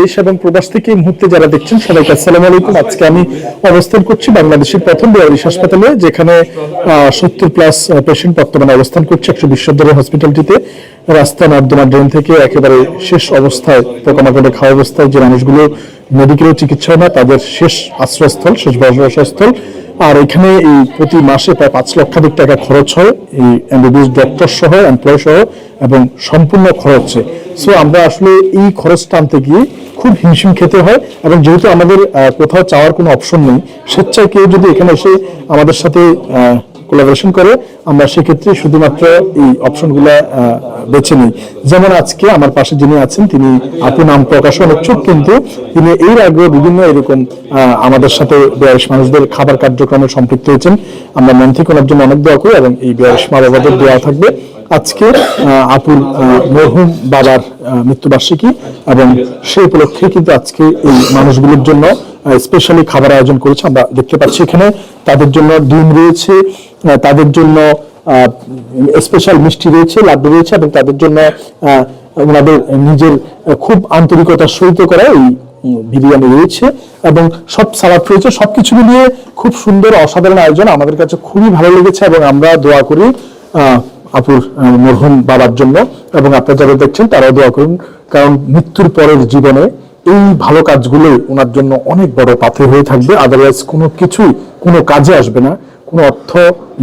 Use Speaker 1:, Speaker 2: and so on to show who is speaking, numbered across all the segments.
Speaker 1: দেশ এবং প্রবাস থেকে এই মুহূর্তে যারা দেখছেন সবাইকে আসসালামু আলাইকুম। আজকে আমি অবস্থান করছি বাংলাদেশের প্রথম হাসপাতালে, যেখানে সত্তর প্লাস পেশেন্ট বর্তমানে অবস্থান করছে একশো বিশ্ববিদ্যালয় হসপিটালটিতে রাস্তা নর্দমা ড্রেন থেকে একেবারে শেষ অবস্থায়, পোকামাকড়ে খাওয়া অবস্থায় যে মানুষগুলো মেডিকেল চিকিৎসা না, তাদের শেষ আশ্রয়স্থল, শেষ বসবাসস্থল। আর এখানে এই প্রতি মাসে প্রায় পাঁচ লক্ষাধিক টাকা খরচ হয় এই এমবিবিএস ডক্টর সহ এমপ্লয় সহ, এবং সম্পূর্ণ খরচে সো আমরা আসলে এই খরচ টানতে গিয়ে খুব হিমশিম খেতে হয় এবং যেহেতু আমাদের কোথাও চাওয়ার কোনো অপশন নেই, স্বেচ্ছায় কেউ যদি এখানে এসে আমাদের সাথে কোলাবোরেশন করে, আমরা সেক্ষেত্রে শুধুমাত্র এই অপশনগুলো বেছে নিই। যেমন আজকে আমার পাশে যিনি আছেন, তিনি আপু নাম প্রকাশে অনিচ্ছুক কিন্তু তিনি এর আগেও বিভিন্ন এরকম আমাদের সাথে বয়স মানুষদের খাবার কার্যক্রমে সম্পৃক্ত হয়েছেন। আমরা মন থেকে ওনার জন্য অনেক দোয়া করি এবং এই বয়স মা বাবাদের দোয়া থাকবে। আজকে আপুর মরহুম বাবার মৃত্যুবার্ষিকী এবং সেই উপলক্ষে কিন্তু আজকে এই মানুষগুলোর জন্য স্পেশালি খাবার আয়োজন করেছে। আমরা দেখতে পাচ্ছি এখানে তাদের জন্য ডিম রয়েছে তাদের জন্য স্পেশাল মিষ্টি রয়েছে, লাড্ডু রয়েছে এবং তাদের জন্য ওনাদের নিজের খুব আন্তরিকতার সহিত করা এই বিরিয়ানি রয়েছে এবং সব সালাদ রয়েছে, সবকিছু মিলিয়ে খুব সুন্দর অসাধারণ আয়োজন আমাদের কাছে খুবই ভালো লেগেছে এবং আমরা দোয়া করি আপুর মরহুম বাবার জন্য এবং আপনারা যারা দেখছেন তারাও দোয়া করুন, কারণ মৃত্যুর পরের জীবনে এই ভালো কাজগুলো ওনার জন্য অনেক বড় পাথর হয়ে থাকবে আদারওয়াইজ কোনো কিছুই, কোনো কাজে আসবে না। কোনো অর্থ,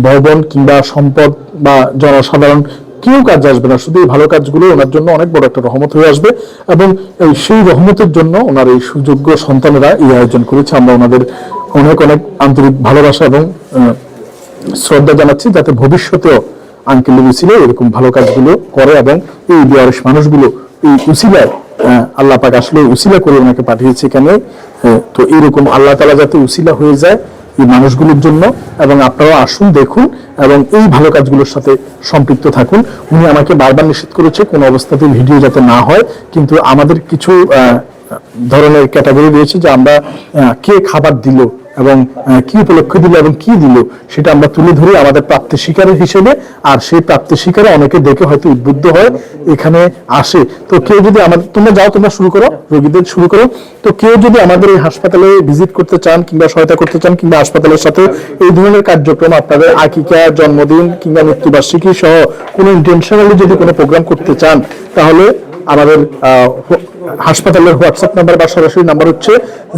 Speaker 1: ভবন কিংবা সম্পদ বা জনসাধারণ কেউ কাজ আসবে না। শুধু এই ভালো কাজগুলো ওনার জন্য অনেক বড় একটা রহমত হয়ে আসবে এবং এই সেই রহমতের জন্য ওনার এই সুযোগ্য সন্তানেরা এই আয়োজন করেছে। আমরা ওনাদের অনেক অনেক আন্তরিক ভালোবাসা এবং শ্রদ্ধা জানাচ্ছি যাতে ভবিষ্যতেও আঙ্কেল উসিলে এরকম ভালো কাজগুলো করে এবং এই বয়স মানুষগুলো এই উসিলায় আল্লাহ পাক আসলে উসিলা করে ওনাকে পাঠিয়েছে এখানে। তো এইরকম আল্লাহ তালা যাতে উসিলা হয়ে যায় এই মানুষগুলোর জন্য এবং আপনারা আসুন, দেখুন এবং এই ভালো কাজগুলোর সাথে সম্পৃক্ত থাকুন। উনি আমাকে বারবার নিষেধ করেছে কোনো অবস্থাতে ভিডিও যাতে না হয়, কিন্তু আমাদের কিছু ধরনের ক্যাটাগরি রয়েছে যে আমরা কে খাবার দিল এবং কি উপলক্ষে দিল এবং কি দিল, সেটা আমরা তুলে ধরি আমাদের প্রাপ্তি শিকারের হিসেবে। আর সেই প্রাপ্তি শিকারে অনেকে দেখে হয়তো উদ্বুদ্ধ হয়, এখানে আসে। তো কেউ যদি আমাদের তোমরা যাও, তোমরা শুরু করো, রোগীদের শুরু করো। তো কেউ যদি আমাদের এই হাসপাতালে ভিজিট করতে চান কিংবা সহায়তা করতে চান কিংবা হাসপাতালের সাথে এই ধরনের কার্যক্রম, আপনাদের আকিকা, জন্মদিন কিংবা মৃত্যুবার্ষিকী সহ কোনো ইন্টেনশনালি যদি কোনো প্রোগ্রাম করতে চান, তাহলে আমাদের হাসপাতালের হোয়াটসঅ্যাপ নাম্বার বা সরাসরি নাম্বার হচ্ছে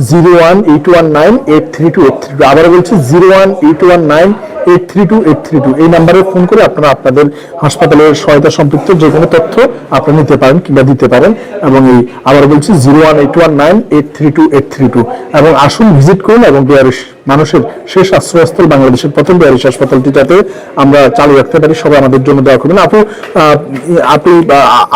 Speaker 1: zero one eight one nine eight three two eight three two. আবার বলছি, zero one eight one nine eight three two eight three two এই নাম্বারে ফোন করে আপনারা আপনাদের হাসপাতালের সহায়তা সম্পৃক্ত যে কোনো তথ্য আপনারা নিতে পারেন কিংবা দিতে পারেন এবং এই আবার বলছি zero one eight one nine eight three two eight three two এবং আসুন ভিজিট করুন এবং বিয়ারিশ মানুষের শেষ আশ্রয়স্থল বাংলাদেশের প্রথম বিয়ারিশ হাসপাতালটি যাতে আমরা চালু রাখতে পারি। সবাই আমাদের জন্য দোয়া করবেন। আপু আপনি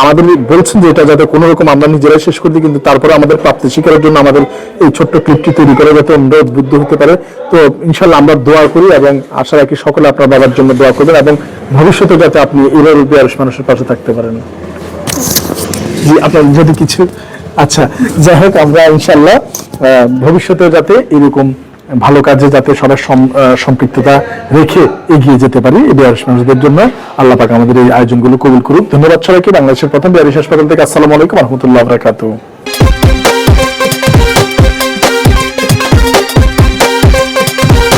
Speaker 1: আমাদের বলছেন যে এটা যাতে কোনো রকম আমরা নিজেরাই শেষ করে দিই, কিন্তু তারপরে আমাদের প্রাপ্তি শিকারের জন্য আমাদের এই ছোট্ট ক্লিপটি তৈরি করে যাতে আমরা উদ্বুদ্ধ হতে পারে। তো ইনশাল্লাহ আমরা দোয়া করি এবং আশা রাখি সকলে আপনার বাবার জন্য দোয়া করবেন এবং ভবিষ্যতে যাতে আপনি এভাবে বিয়ারিশ মানুষের পাশে থাকতে পারেন? জি, আপনার যদি কিছু আচ্ছা যাই হোক, আমরা ইনশাল্লাহ ভবিষ্যতে যাতে এরকম ভালো কাজে যাতে সবার সম্পৃক্ততা রেখে এগিয়ে যেতে পারি এই বিহারিশ মানুষদের জন্য, আল্লাহ পাক আমাদের এই আয়োজনগুলো কবুল করুক। ধন্যবাদ সবাইকে, বাংলাদেশের প্রথম বিহারিশ হাসপাতাল থেকে আসসালামু আলাইকুম রহমতুল্লাহ বরাকাতুহ।